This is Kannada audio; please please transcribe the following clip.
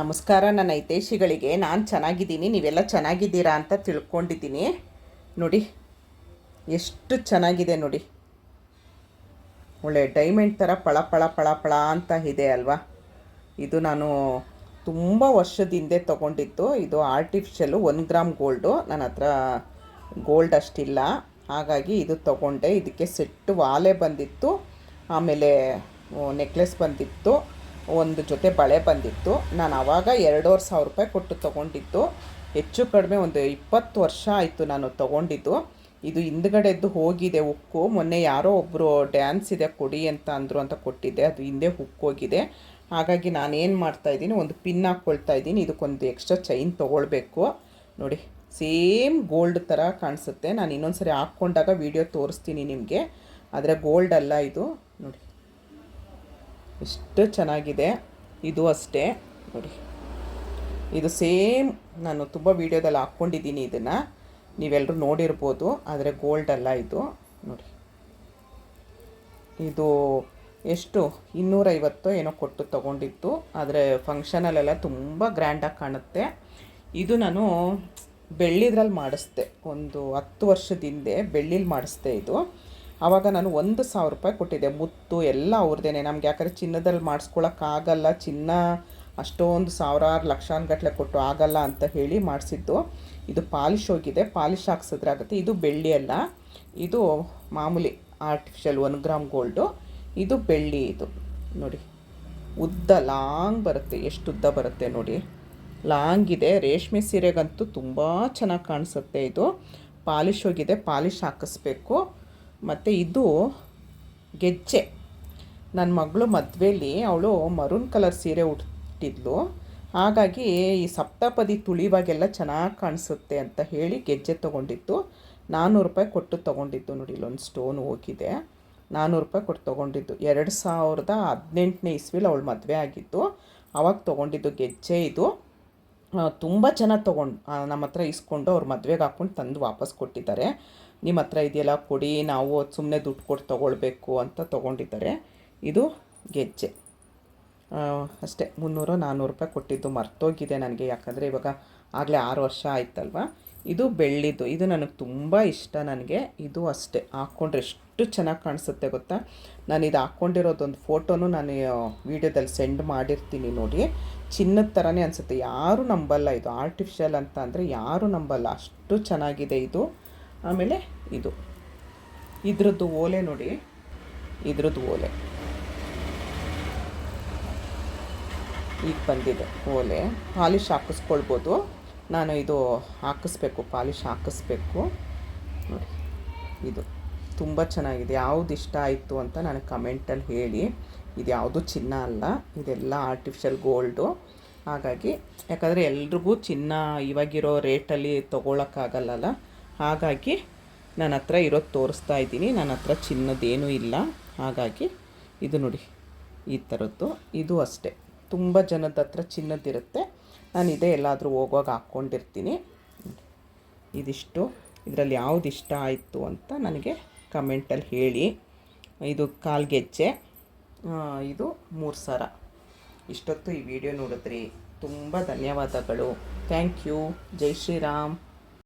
ನಮಸ್ಕಾರ, ನನ್ನ ಹಿತೈಷಿಗಳಿಗೆ. ನಾನು ಚೆನ್ನಾಗಿದ್ದೀನಿ, ನೀವೆಲ್ಲ ಚೆನ್ನಾಗಿದ್ದೀರಾ ಅಂತ ತಿಳ್ಕೊಂಡಿದ್ದೀನಿ. ನೋಡಿ, ಎಷ್ಟು ಚೆನ್ನಾಗಿದೆ ನೋಡಿ. ಒಳ್ಳೆ ಡೈಮಂಡ್ ಥರ ಪಳ ಪಳ ಪಳ ಪಳ ಅಂತ ಇದೆ ಅಲ್ವಾ? ಇದು ನಾನು ತುಂಬ ವರ್ಷದ ಹಿಂದೆ ತೊಗೊಂಡಿದ್ದು. ಇದು ಆರ್ಟಿಫಿಷಿಯಲು ಒಂದು ಗ್ರಾಮ್ ಗೋಲ್ಡು ನನ್ನ ಹತ್ರ ಗೋಲ್ಡ್ ಅಷ್ಟಿಲ್ಲ. ಹಾಗಾಗಿ ಇದು ತೊಗೊಂಡೆ. ಇದಕ್ಕೆ ಸೆಟ್ಟು ವಾಲೆ ಬಂದಿತ್ತು. ಆಮೇಲೆ ನೆಕ್ಲೆಸ್ ಬಂದಿತ್ತು. ಒಂದು ಜೊತೆ ಬಳೆ ಬಂದಿತ್ತು. ನಾನು ಆವಾಗ ಎರಡೂವರೆ ಸಾವಿರ ರೂಪಾಯಿ ಕೊಟ್ಟು ತೊಗೊಂಡಿದ್ದು. ಹೆಚ್ಚು ಕಡಿಮೆ ಒಂದು ಇಪ್ಪತ್ತು ವರ್ಷ ಆಯಿತು ನಾನು ತೊಗೊಂಡಿದ್ದು. ಇದು ಹಿಂದ್ಗಡೆದ್ದು ಹೋಗಿದೆ ಉಕ್ಕು. ಮೊನ್ನೆ ಯಾರೋ ಒಬ್ಬರು ಡ್ಯಾನ್ಸ್ ಇದೆ, ಕೊಡಿ ಅಂತ ಅಂದರು ಅಂತ ಕೊಟ್ಟಿದ್ದೆ. ಅದು ಹಿಂದೆ ಹುಕ್ ಹೋಗಿದೆ. ಹಾಗಾಗಿ ನಾನೇನು ಮಾಡ್ತಾಯಿದ್ದೀನಿ ಒಂದು ಪಿನ್ ಹಾಕ್ಕೊಳ್ತಾ ಇದ್ದೀನಿ. ಇದಕ್ಕೊಂದು ಎಕ್ಸ್ಟ್ರಾ ಚೈನ್ ತೊಗೊಳ್ಬೇಕು. ನೋಡಿ, ಸೇಮ್ ಗೋಲ್ಡ್ ಥರ ಕಾಣಿಸುತ್ತೆ. ನಾನು ಇನ್ನೊಂದು ಸರಿ ಹಾಕ್ಕೊಂಡಾಗ ವೀಡಿಯೋ ತೋರಿಸ್ತೀನಿ ನಿಮಗೆ. ಆದರೆ ಗೋಲ್ಡ್ ಅಲ್ಲ ಇದು. ನೋಡಿ. ಎಷ್ಟು ಚೆನ್ನಾಗಿದೆ? ಇದು ಅಷ್ಟೇ. ನೋಡಿ. ಇದು ಸೇಮ್ ನಾನು ತುಂಬ ವೀಡಿಯೋದಲ್ಲಿ ಹಾಕ್ಕೊಂಡಿದ್ದೀನಿ ಇದನ್ನು. ನೀವೆಲ್ಲರೂ ನೋಡಿರ್ಬೋದು, ಆದರೆ ಗೋಲ್ಡ್ ಅಲ್ಲ ಇದು. ನೋಡಿ. ಇದು ಎಷ್ಟು? ಇನ್ನೂರೈವತ್ತು ಏನೋ ಕೊಟ್ಟು ತೊಗೊಂಡಿತ್ತು. ಆದರೆ ಫಂಕ್ಷನಲ್ಲೆಲ್ಲ ತುಂಬ ಗ್ರ್ಯಾಂಡಾಗಿ ಕಾಣುತ್ತೆ. ಇದು ನಾನು ಬೆಳ್ಳಿದ್ರಲ್ಲಿ ಮಾಡಿಸ್ದೆ. ಒಂದು ಹತ್ತು ವರ್ಷದ ಹಿಂದೆ ಬೆಳ್ಳಿಲಿ ಮಾಡಿಸ್ದೆ ಇದು. ಆವಾಗ ನಾನು ಒಂದು ಸಾವಿರ ರೂಪಾಯಿ ಕೊಟ್ಟಿದ್ದೆ. ಮುತ್ತು ಎಲ್ಲ ಅವ್ರದ್ದೇನೆ ನಮ್ಗೆ ಯಾಕಂದರೆ ಚಿನ್ನದಲ್ಲಿ ಮಾಡಿಸ್ಕೊಳಕ್ಕಾಗಲ್ಲ ಚಿನ್ನ ಅಷ್ಟೊಂದು ಸಾವಿರಾರು ಲಕ್ಷಾನುಗಟ್ಲೆ ಕೊಟ್ಟು ಆಗಲ್ಲ ಅಂತ ಹೇಳಿ ಮಾಡಿಸಿದ್ದು. ಇದು ಪಾಲಿಶ್ ಹೋಗಿದೆ. ಪಾಲಿಶ್ ಹಾಕ್ಸಿದ್ರೆ ಆಗುತ್ತೆ ಇದು ಬೆಳ್ಳಿ ಅಲ್ಲ. ಇದು ಮಾಮೂಲಿ ಆರ್ಟಿಫಿಷಿಯಲ್ ಒನ್ ಗ್ರಾಮ್ ಗೋಲ್ಡು ಇದು ಬೆಳ್ಳಿ ಇದು. ನೋಡಿ. ಉದ್ದ ಲಾಂಗ್ ಬರುತ್ತೆ. ಎಷ್ಟು ಉದ್ದ ಬರುತ್ತೆ ನೋಡಿ. ಲಾಂಗ್ ಇದೆ. ರೇಷ್ಮೆ ಸೀರೆಗಂತೂ ತುಂಬ ಚೆನ್ನಾಗಿ ಕಾಣಿಸುತ್ತೆ ಇದು. ಪಾಲಿಶ್ ಹೋಗಿದೆ. ಪಾಲಿಶ್ ಹಾಕಿಸ್ಬೇಕು. ಮತ್ತು ಇದು ಗೆಜ್ಜೆ. ನನ್ನ ಮಗಳು ಮದುವೆಯಲ್ಲಿ ಅವಳು ಮರೂನ್ ಕಲರ್ ಸೀರೆ ಉಟ್ಟಿದ್ಲು. ಹಾಗಾಗಿ ಈ ಸಪ್ತಪದಿ ತುಳಿವಾಗೆಲ್ಲ ಚೆನ್ನಾಗಿ ಕಾಣಿಸುತ್ತೆ ಅಂತ ಹೇಳಿ ಗೆಜ್ಜೆ ತೊಗೊಂಡಿದ್ದು. ನಾನ್ನೂರು ರೂಪಾಯಿ ಕೊಟ್ಟು ತೊಗೊಂಡಿದ್ದು ನೋಡಿ ಇಲ್ಲೊಂದು ಸ್ಟೋನ್ ಹೋಗಿದೆ. ನಾನ್ನೂರು ರೂಪಾಯಿ ಕೊಟ್ಟು ತೊಗೊಂಡಿದ್ದು. ಎರಡು ಸಾವಿರದ ಹದಿನೆಂಟನೇ ಇಸ್ವಿಲಿ ಅವಳು ಮದುವೆ ಆಗಿದ್ದು. ಅವಾಗ ತೊಗೊಂಡಿದ್ದು ಗೆಜ್ಜೆ ಇದು. ತುಂಬ ಜನ ತೊಗೊಂಡು ನಮ್ಮ ಹತ್ರ ಇಸ್ಕೊಂಡು ಅವ್ರು ಮದುವೆಗೆ ಹಾಕ್ಕೊಂಡು ತಂದು ವಾಪಸ್ ಕೊಟ್ಟಿದ್ದಾರೆ. ನಿಮ್ಮ ಹತ್ರ ಇದೆಯಲ್ಲ, ಕೊಡಿ, ನಾವು ಸುಮ್ಮನೆ ದುಡ್ಡು ಕೊಟ್ಟು ತೊಗೊಳ್ಬೇಕು ಅಂತ ತೊಗೊಂಡಿದ್ದಾರೆ. ಇದು ಗೆಜ್ಜೆ. ಅಷ್ಟೇ, ಮುನ್ನೂರು ನಾನ್ನೂರು ರೂಪಾಯಿ ಕೊಟ್ಟಿದ್ದು ಮರ್ತೋಗಿದೆ ನನಗೆ, ಯಾಕಂದರೆ ಇವಾಗ ಆಗಲೇ ಆರು ವರ್ಷ ಆಯ್ತಲ್ವ? ಇದು ಬೆಳ್ಳಿದ್ದು, ಇದು ನನಗೆ ತುಂಬ ಇಷ್ಟ ನನಗೆ, ಇದು ಅಷ್ಟೇ ಹಾಕ್ಕೊಂಡ್ರೆ ಎಷ್ಟು ಚೆನ್ನಾಗಿ ಕಾಣಿಸುತ್ತೆ ಗೊತ್ತಾ? ನಾನು ಇದು ಹಾಕ್ಕೊಂಡಿರೋದೊಂದು ಫೋಟೋನು ನಾನು ವೀಡಿಯೋದಲ್ಲಿ ಸೆಂಡ್ ಮಾಡಿರ್ತೀನಿ ನೋಡಿ, ಚಿನ್ನದ ಥರನೇ ಅನಿಸುತ್ತೆ, ಯಾರೂ ನಂಬಲ್ಲ ಇದು ಆರ್ಟಿಫಿಷಿಯಲ್ ಅಂತ ಅಂದರೆ ಯಾರೂ ನಂಬಲ್ಲ, ಅಷ್ಟು ಚೆನ್ನಾಗಿದೆ ಇದು. ಆಮೇಲೆ ಇದು, ಇದ್ರದ್ದು ಓಲೆ ನೋಡಿ, ಇದ್ರದ್ದು ಓಲೆ. ಈಗ ಬಂದಿದೆ. ಓಲೆ ಪಾಲಿಶ್ ಹಾಕಿಸ್ಕೊಳ್ಬೋದು. ನಾನು ಇದು ಹಾಕಿಸ್ಬೇಕು, ಪಾಲಿಶ್ ಹಾಕಿಸ್ಬೇಕು. ನೋಡಿ, ಇದು ತುಂಬ ಚೆನ್ನಾಗಿದೆ. ಯಾವುದು ಇಷ್ಟ ಆಯಿತು ಅಂತ ನನಗೆ ಕಮೆಂಟಲ್ಲಿ ಹೇಳಿ. ಇದು ಯಾವುದು ಚಿನ್ನ ಅಲ್ಲ, ಇದೆಲ್ಲ ಆರ್ಟಿಫಿಷಿಯಲ್ ಗೋಲ್ಡು ಹಾಗಾಗಿ, ಯಾಕಂದರೆ ಎಲ್ರಿಗೂ ಚಿನ್ನ ಇವಾಗಿರೋ ರೇಟಲ್ಲಿ ತೊಗೊಳಕ್ಕಾಗಲ್ಲಲ್ಲ? ಹಾಗಾಗಿ ನನ್ನ ಹತ್ರ ಇರೋದು ತೋರಿಸ್ತಾ ಇದ್ದೀನಿ. ನನ್ನ ಹತ್ರ ಚಿನ್ನದೇನೂ ಇಲ್ಲ. ಹಾಗಾಗಿ ಇದು ನೋಡಿ, ಈ ಥರದ್ದು ಇದು ಅಷ್ಟೇ. ತುಂಬ ಜನದ ಹತ್ರ ಚಿನ್ನದಿರುತ್ತೆ ನಾನು ಇದೇ ಎಲ್ಲಾದರೂ ಹೋಗುವಾಗ ಹಾಕ್ಕೊಂಡಿರ್ತೀನಿ. ಇದಿಷ್ಟು. ಇದರಲ್ಲಿ ಯಾವ್ದು ಇಷ್ಟ ಆಯಿತು ಅಂತ ನನಗೆ ಕಮೆಂಟಲ್ಲಿ ಹೇಳಿ. ಇದು ಕಾಲ್ಗೆಜ್ಜೆ ಇದು ಮೂರು ಸರ. ಇಷ್ಟೊತ್ತು ಈ ವಿಡಿಯೋ ನೋಡಿದ್ರಿ. ತುಂಬ ಧನ್ಯವಾದಗಳು. ಥ್ಯಾಂಕ್ ಯು ಜೈ ಶ್ರೀರಾಮ್.